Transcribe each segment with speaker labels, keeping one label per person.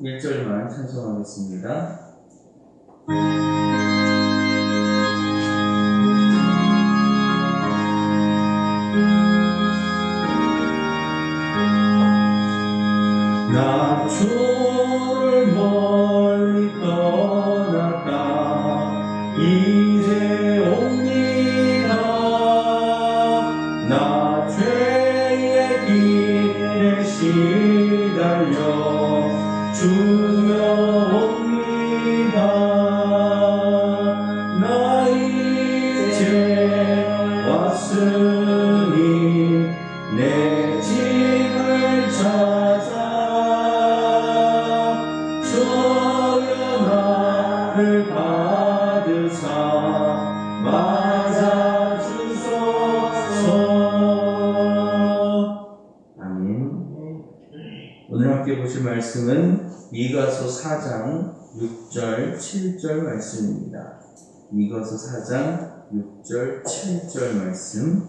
Speaker 1: 일절만 찬송하겠습니다. 나주 죽 함께 보실 말씀은 미가서 4장 6절 7절 말씀입니다 미가서 4장 6절 7절 말씀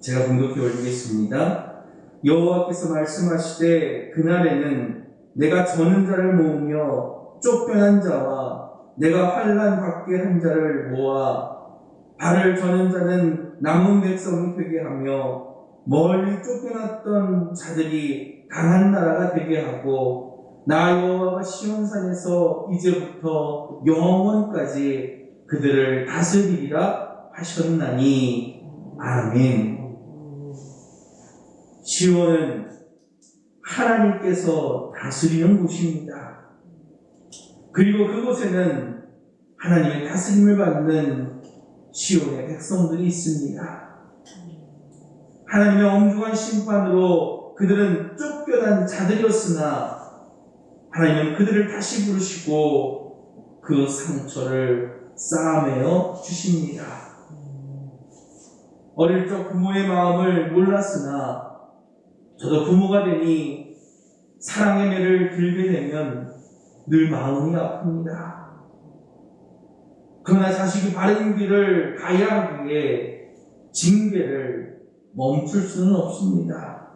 Speaker 1: 제가 공독해 올리겠습니다. 여호와께서 말씀하시되 그날에는 내가 저는 자를 모으며 쫓겨난 자와 내가 환란 받게 한 자를 모아 발을 저는 자는 남은 백성이 되게 하며 멀리 쫓겨났던 자들이 강한 나라가 되게 하고 나 여호와가 시온산에서 이제부터 영원까지 그들을 다스리리라 하셨나니 아멘. 시온은 하나님께서 다스리는 곳입니다. 그리고 그곳에는 하나님의 다스림을 받는 시온의 백성들이 있습니다. 하나님의 엄중한 심판으로 그들은 쫓겨난 자들이었으나 하나님은 그들을 다시 부르시고 그 상처를 쌓아매어 주십니다. 어릴 적 부모의 마음을 몰랐으나 저도 부모가 되니 사랑의 매를 들게 되면 늘 마음이 아픕니다. 그러나 자식이 바른 길을 가야 하기에 징계를 멈출 수는 없습니다.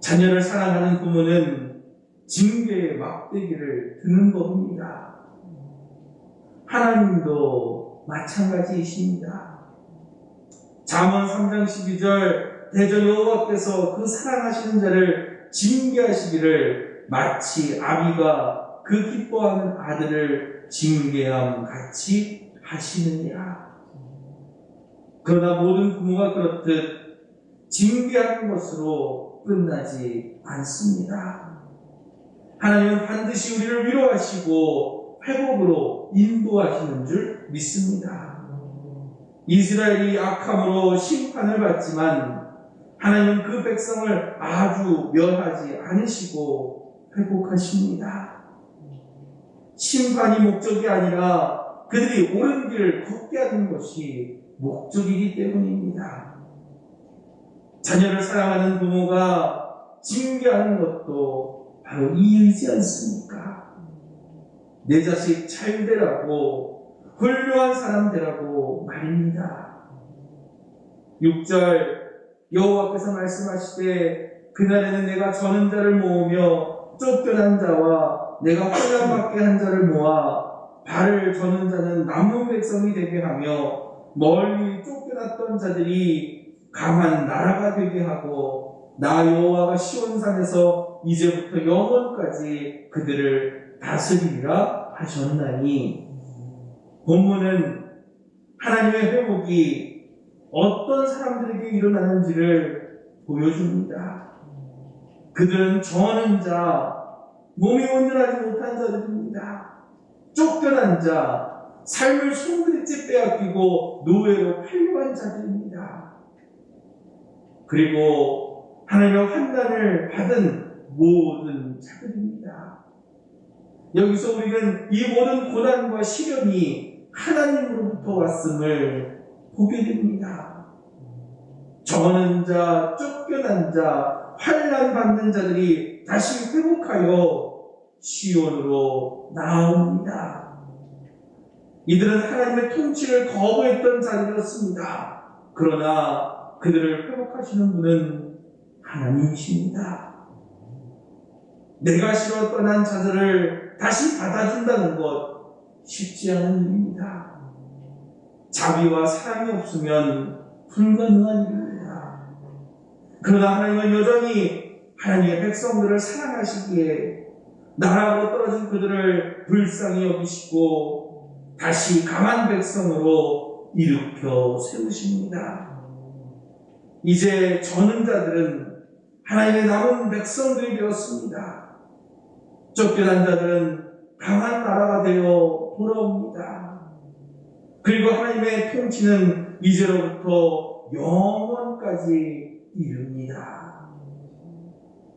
Speaker 1: 자녀를 사랑하는 부모는 징계의 막대기를 드는 법입니다. 하나님도 마찬가지이십니다. 잠언 3장 12절 대전 여호와께서 그 사랑하시는 자를 징계하시기를 마치 아비가 그 기뻐하는 아들을 징계함 같이 하시느니라. 그러나 모든 부모가 그렇듯 징계하는 것으로 끝나지 않습니다. 하나님은 반드시 우리를 위로하시고 회복으로 인도하시는 줄 믿습니다. 이스라엘이 악함으로 심판을 받지만 하나님은 그 백성을 아주 멸하지 않으시고 회복하십니다. 심판이 목적이 아니라 그들이 옳은 길을 걷게 하는 것이 목적이기 때문입니다. 자녀를 사랑하는 부모가 징계하는 것도 바로 이유이지 않습니까? 내 자식 잘 되라고 훌륭한 사람 되라고 말입니다. 6절 여호와께서 말씀하시되 그날에는 내가 저는 자를 모으며 쫓겨난 자와 내가 혼란받게 한 자를 모아 발을 저는 자는 남은 백성이 되게 하며 멀리 쫓겨났던 자들이 강한 나라가 되게 하고 나 여호와가 시온산에서 이제부터 영원까지 그들을 다스리리라 하셨나니 본문은 하나님의 회복이 어떤 사람들에게 일어나는지를 보여줍니다. 그들은 저는 자, 몸이 온전하지 못한 자들입니다. 쫓겨난 자, 삶을 손그릇째 빼앗기고 노예로 팔려간 자들입니다. 그리고 하나님의 환난을 받은 모든 자들입니다. 여기서 우리는 이 모든 고난과 시련이 하나님으로부터 왔음을 보게 됩니다. 저는 자, 쫓겨난 자, 환난 받는 자들이 다시 회복하여 시온으로 나옵니다. 이들은 하나님의 통치를 거부했던 자들이었습니다. 그러나 그들을 회복하시는 분은 하나님이십니다. 내가 싫어 떠난 자들을 다시 받아준다는 것 쉽지 않은 일입니다. 자비와 사랑이 없으면 불가능한 일입니다. 그러나 하나님은 여전히 하나님의 백성들을 사랑하시기에 나라로 떨어진 그들을 불쌍히 여기시고 다시 강한 백성으로 일으켜 세우십니다. 이제 저는 자들은 하나님의 남은 백성들이 되었습니다. 쫓겨난 자들은 강한 나라가 되어 돌아옵니다. 그리고 하나님의 통치는 이제로부터 영원까지 이릅니다.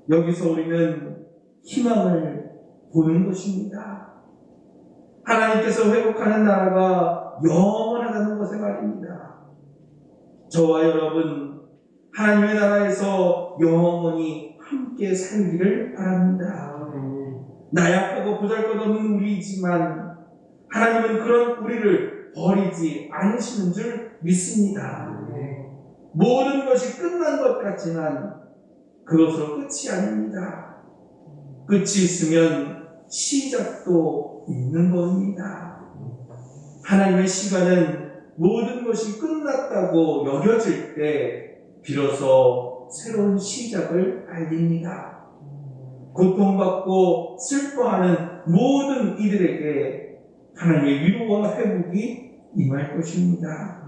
Speaker 1: 여기서 우리는 희망을 보는 것입니다. 하나님께서 회복하는 나라가 영원하다는 것에 말입니다. 저와 여러분, 하나님의 나라에서 영원히 함께 살기를 바랍니다. 나약하고 보잘것없는 우리이지만 하나님은 그런 우리를 버리지 않으시는 줄 믿습니다. 모든 것이 끝난 것 같지만 그것으로 끝이 아닙니다. 끝이 있으면 시작도 있는 겁니다. 하나님의 시간은 모든 것이 끝났다고 여겨질 때 비로소 새로운 시작을 알립니다. 고통받고 슬퍼하는 모든 이들에게 하나님의 위로와 회복이 임할 것입니다.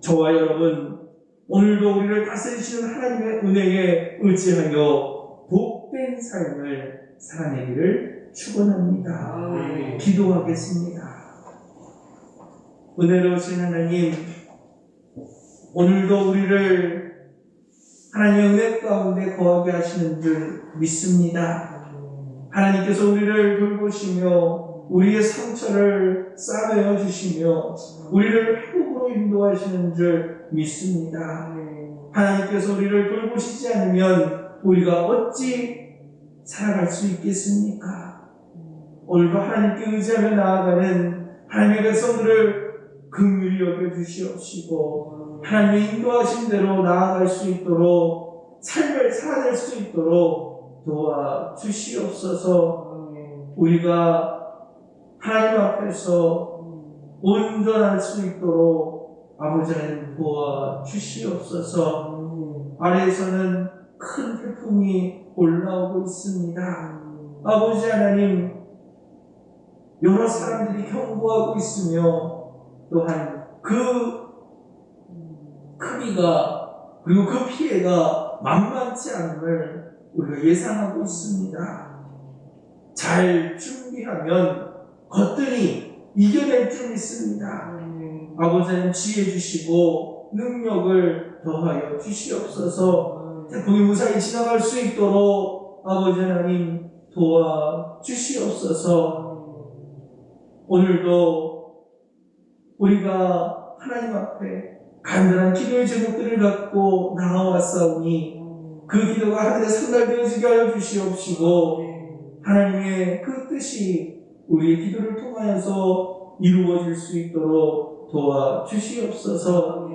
Speaker 1: 저와 여러분, 오늘도 우리를 다스리시는 하나님의 은혜에 의지하여 복된 삶을 살아내기를 축원합니다. 기도하겠습니다. 은혜로우신 하나님, 오늘도 우리를 하나님의 은혜 가운데 거하게 하시는 줄 믿습니다. 하나님께서 우리를 돌보시며 우리의 상처를 싸매어 주시며 우리를 회복으로 인도하시는 줄 믿습니다. 하나님께서 우리를 돌보시지 않으면 우리가 어찌 살아갈 수 있겠습니까? 오늘도 하나님께 의지하며 나아가는 하나님의 백성들을 긍휼히 여겨 주시옵시고 하나님의 인도하신 대로 나아갈 수 있도록 삶을 살아낼 수 있도록 도와 주시옵소서. 우리가 하나님 앞에서 온전할 수 있도록 아버지 하나님 도와 주시옵소서. 아래에서는 큰 태풍이 올라오고 있습니다. 아버지 하나님 여러 사람들이 경고하고 있으며 또한 그 크기가 그리고 그 피해가 만만치 않음을 우리가 예상하고 있습니다. 잘 준비하면 거뜬히 이겨낼 줄 믿습니다. 아버지는 지혜 주시고 능력을 더하여 주시옵소서 태풍이 무사히 지나갈 수 있도록 아버지 하나님 도와 주시옵소서 오늘도 우리가 하나님 앞에 간절한 기도의 제목들을 갖고 나아왔사오니 그 기도가 하늘에 상달되어지게 하여 주시옵시고 하나님의 그 뜻이 우리의 기도를 통하여서 이루어질 수 있도록 도와 주시옵소서.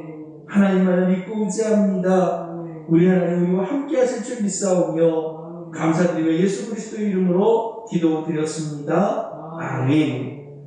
Speaker 1: 하나님만을 믿고 의지합니다. 우리 하나님 우리와 함께 하실 줄 믿사오며 감사드리며 예수 그리스도의 이름으로 기도드렸습니다. 아멘